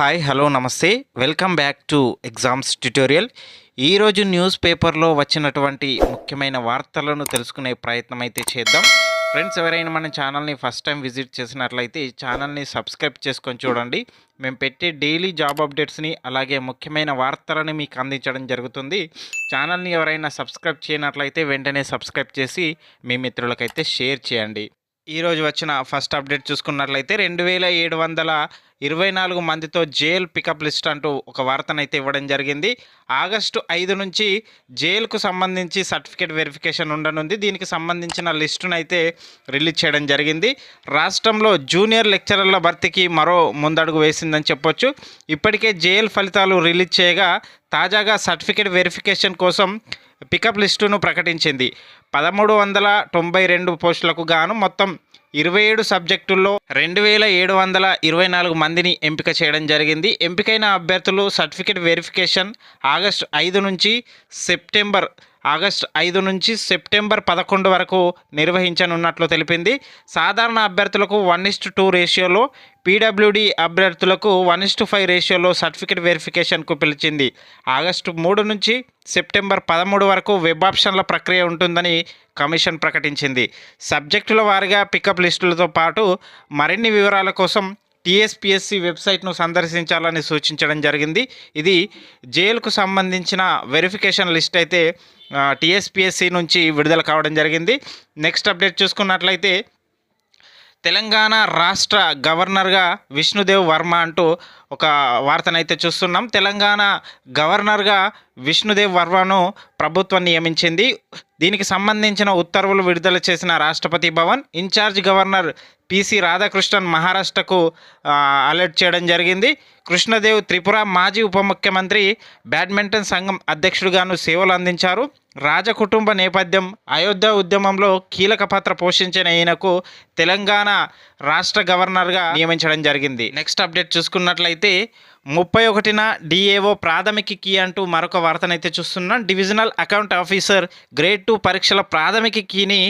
Hi hello namaste. Welcome back to exams tutorial ఈరోజు news పేపర్లో వచ్చినటువంటి ముఖ్యమైన వార్తలను తెలుసుకునే ప్రయత్నం అయితే చేద్దాం. ఫ్రెండ్స్ ఎవరైనా మన ఛానల్ని ఫస్ట్ టైం విజిట్ చేసినట్లయితే ఈ ఛానల్ని సబ్స్క్రైబ్ చేసుకొని చూడండి. మేము పెట్టే డైలీ జాబ్ అప్డేట్స్ని అలాగే ముఖ్యమైన వార్తలను మీకు అందించడం జరుగుతుంది. ఛానల్ని ఎవరైనా సబ్స్క్రైబ్ చేయనట్లయితే వెంటనే సబ్స్క్రైబ్ చేసి మీ మిత్రులకైతే షేర్ చేయండి. ఈరోజు వచ్చిన ఫస్ట్ అప్డేట్ చూసుకున్నట్లయితే రెండు వేల ఏడు వందల ఇరవై నాలుగు మందితో జైల్ పికప్ లిస్ట్ అంటూ ఒక వార్తనైతే ఇవ్వడం జరిగింది. ఆగస్టు ఐదు నుంచి జైలుకు సంబంధించి సర్టిఫికేట్ వెరిఫికేషన్ ఉండనుంది. దీనికి సంబంధించిన లిస్టును అయితే రిలీజ్ చేయడం జరిగింది. రాష్ట్రంలో జూనియర్ లెక్చరర్ల భర్తీకి మరో ముందడుగు వేసిందని చెప్పొచ్చు. ఇప్పటికే జైల్ ఫలితాలు రిలీజ్ చేయగా తాజాగా సర్టిఫికేట్ వెరిఫికేషన్ కోసం పికప్ లిస్టును ప్రకటించింది. పదమూడు వందల తొంభై రెండు పోస్టులకు గాను మొత్తం ఇరవై ఏడు సబ్జెక్టుల్లో రెండు వేల ఏడు వందల ఇరవై నాలుగు మందిని ఎంపిక చేయడం జరిగింది. ఎంపికైన అభ్యర్థులు సర్టిఫికేట్ వెరిఫికేషన్ ఆగస్టు ఐదు నుంచి సెప్టెంబర్ ఆగస్టు ఐదు నుంచి సెప్టెంబర్ పదకొండు వరకు నిర్వహించనున్నట్లు తెలిపింది. సాధారణ అభ్యర్థులకు వన్ ఇస్ట్ టూ రేషియోలో పీడబ్ల్యూడి అభ్యర్థులకు వన్ ఇస్ట్ ఫైవ్ రేషియోలో సర్టిఫికేట్ వెరిఫికేషన్కు పిలిచింది. ఆగస్టు మూడు నుంచి సెప్టెంబర్ పదమూడు వరకు వెబ్ ఆప్షన్ల ప్రక్రియ ఉంటుందని కమిషన్ ప్రకటించింది. సబ్జెక్టుల వారీగా పికప్ లిస్టులతో పాటు మరిన్ని వివరాల కోసం టీఎస్పిఎస్సి వెబ్సైట్ను సందర్శించాలని సూచించడం జరిగింది. ఇది జైలుకు సంబంధించిన వెరిఫికేషన్ లిస్ట్ అయితే టీఎస్పిఎస్సి నుంచి విడుదల కావడం జరిగింది. నెక్స్ట్ అప్డేట్ చూసుకున్నట్లయితే తెలంగాణ రాష్ట్ర గవర్నర్గా విష్ణుదేవ్ వర్మ అంటూ ఒక వార్తనైతే చూస్తున్నాం. తెలంగాణ గవర్నర్గా విష్ణుదేవ్ వర్మను ప్రభుత్వం నియమించింది. దీనికి సంబంధించిన ఉత్తర్వులు విడుదల చేసిన Rashtrapati Bhavan incharge governor P C Radhakrishnan మహారాష్ట్రకు అలర్ట్ చేయడం జరిగింది. కృష్ణదేవ్ త్రిపుర మాజీ ఉప ముఖ్యమంత్రి బ్యాడ్మింటన్ సంఘం అధ్యక్షుడిగాను సేవలు అందించారు. రాజకుటుంబ నేపథ్యం అయోధ్య ఉద్యమంలో కీలక పాత్ర పోషించిన ఈయనకు తెలంగాణ రాష్ట్ర గవర్నర్గా నియమించడం జరిగింది. నెక్స్ట్ అప్డేట్ చూసుకున్నట్లయితే ముప్పై ఒకటిన డిఏఓ ప్రాథమిక కీ అంటూ మరొక వార్తనైతే చూస్తున్నాం. Divisional account officer grade two పరీక్షల ప్రాథమిక కీని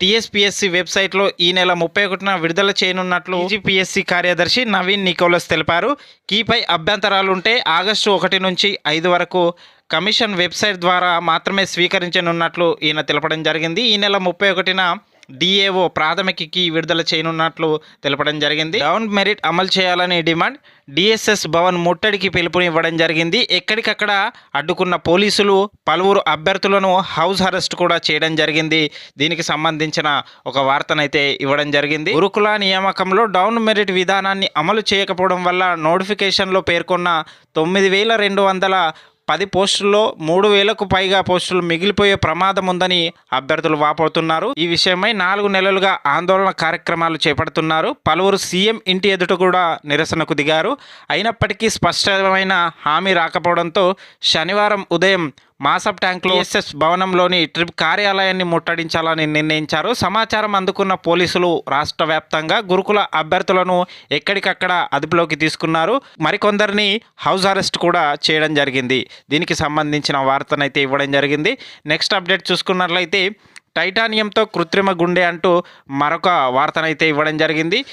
టీఎస్పిఎస్సి వెబ్సైట్లో ఈ నెల ముప్పై ఒకటిన విడుదల చేయనున్నట్లు టీజీపీఎస్సి కార్యదర్శి నవీన్ నికోలస్ తెలిపారు. కీపై అభ్యంతరాలు ఉంటే ఆగస్టు ఒకటి నుంచి ఐదు వరకు కమిషన్ వెబ్సైట్ ద్వారా మాత్రమే స్వీకరించనున్నట్లు ఈయన తెలపడం జరిగింది. ఈ నెల ముప్పై ఒకటిన డిఏఓ ప్రాథమికకి విడుదల చేయనున్నట్లు తెలపడం జరిగింది. డౌన్ మెరిట్ అమలు చేయాలని డిమాండ్. డిఎస్ఎస్ భవన్ ముట్టడికి పిలుపునివ్వడం జరిగింది. ఎక్కడికక్కడ అడ్డుకున్న పోలీసులు పలువురు అభ్యర్థులను హౌస్ అరెస్ట్ కూడా చేయడం జరిగింది. దీనికి సంబంధించిన ఒక వార్తనైతే ఇవ్వడం జరిగింది. గురుకుల నియామకంలో డౌన్ మెరిట్ విధానాన్ని అమలు చేయకపోవడం వల్ల నోటిఫికేషన్లో పేర్కొన్న తొమ్మిది వేల రెండు వందల పది పోస్టుల్లో మూడు వేలకు పైగా పోస్టులు మిగిలిపోయే ప్రమాదం ఉందని అభ్యర్థులు వాపోతున్నారు. ఈ విషయమై నాలుగు నెలలుగా ఆందోళన కార్యక్రమాలు చేపడుతున్నారు. పలువురు సీఎం ఇంటి ఎదుట కూడా నిరసనకు దిగారు. అయినప్పటికీ స్పష్టమైన హామీ రాకపోవడంతో శనివారం ఉదయం మాసప్ ట్యాంక్లో ఎస్ఎస్ భవనంలోని ట్రిప్ కార్యాలయాన్ని ముట్టడించాలని నిర్ణయించారు. సమాచారం అందుకున్న పోలీసులు రాష్ట్ర వ్యాప్తంగా గురుకుల అభ్యర్థులను ఎక్కడికక్కడ అదుపులోకి తీసుకున్నారు. మరికొందరిని హౌస్ అరెస్ట్ కూడా చేయడం జరిగింది. దీనికి సంబంధించిన వార్తనైతే ఇవ్వడం జరిగింది. నెక్స్ట్ అప్డేట్ చూసుకున్నట్లయితే టైటానియంతో కృత్రిమ గుండె అంటూ మరొక వార్తనైతే ఇవ్వడం జరిగింది.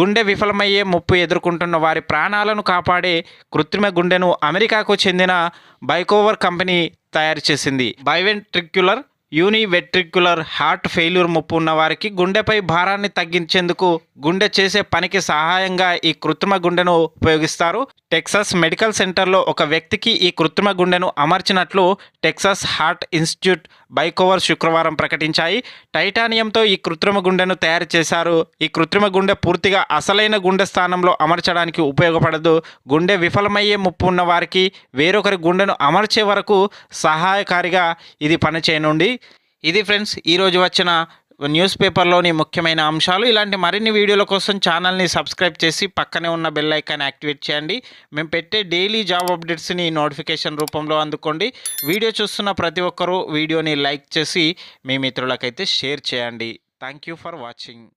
గుండె విఫలమయ్యే ముప్పు ఎదుర్కొంటున్న వారి ప్రాణాలను కాపాడే కృత్రిమ గుండెను అమెరికాకు చెందిన బైకోవర్ కంపెనీ తయారు చేసింది. బైవెంట్రిక్యులర్ యూనివెట్రిక్యులర్ హార్ట్ ఫెయిల్యూర్ ముప్పు ఉన్న వారికి గుండెపై భారాన్ని తగ్గించేందుకు గుండె చేసే పనికి సహాయంగా ఈ కృత్రిమ గుండెను ఉపయోగిస్తారు. టెక్సాస్ మెడికల్ సెంటర్లో ఒక వ్యక్తికి ఈ కృత్రిమ గుండెను అమర్చినట్లు టెక్సాస్ హార్ట్ ఇన్స్టిట్యూట్ బైకోవర్ శుక్రవారం ప్రకటించాయి. టైటానియంతో ఈ కృత్రిమ గుండెను తయారు చేశారు. ఈ కృత్రిమ గుండె పూర్తిగా అసలైన గుండె స్థానంలో అమర్చడానికి ఉపయోగపడదు. గుండె విఫలమయ్యే ముప్పు ఉన్న వారికి వేరొకరి గుండెను అమర్చే వరకు సహాయకారిగా ఇది పనిచేయనుండి ఇది ఫ్రెండ్స్ ఈరోజు వచ్చిన న్యూస్ పేపర్లోని ముఖ్యమైన అంశాలు. ఇలాంటి మరిన్ని వీడియోల కోసం ఛానల్ని సబ్స్క్రైబ్ చేసి పక్కనే ఉన్న బెల్ ఐకాన్ యాక్టివేట్ చేయండి. మేము పెట్టే డైలీ జాబ్ అప్డేట్స్ని నోటిఫికేషన్ రూపంలో అందుకోండి. వీడియో చూస్తున్న ప్రతి ఒక్కరూ వీడియోని లైక్ చేసి మీ మిత్రులకైతే షేర్ చేయండి. Thank you for watching.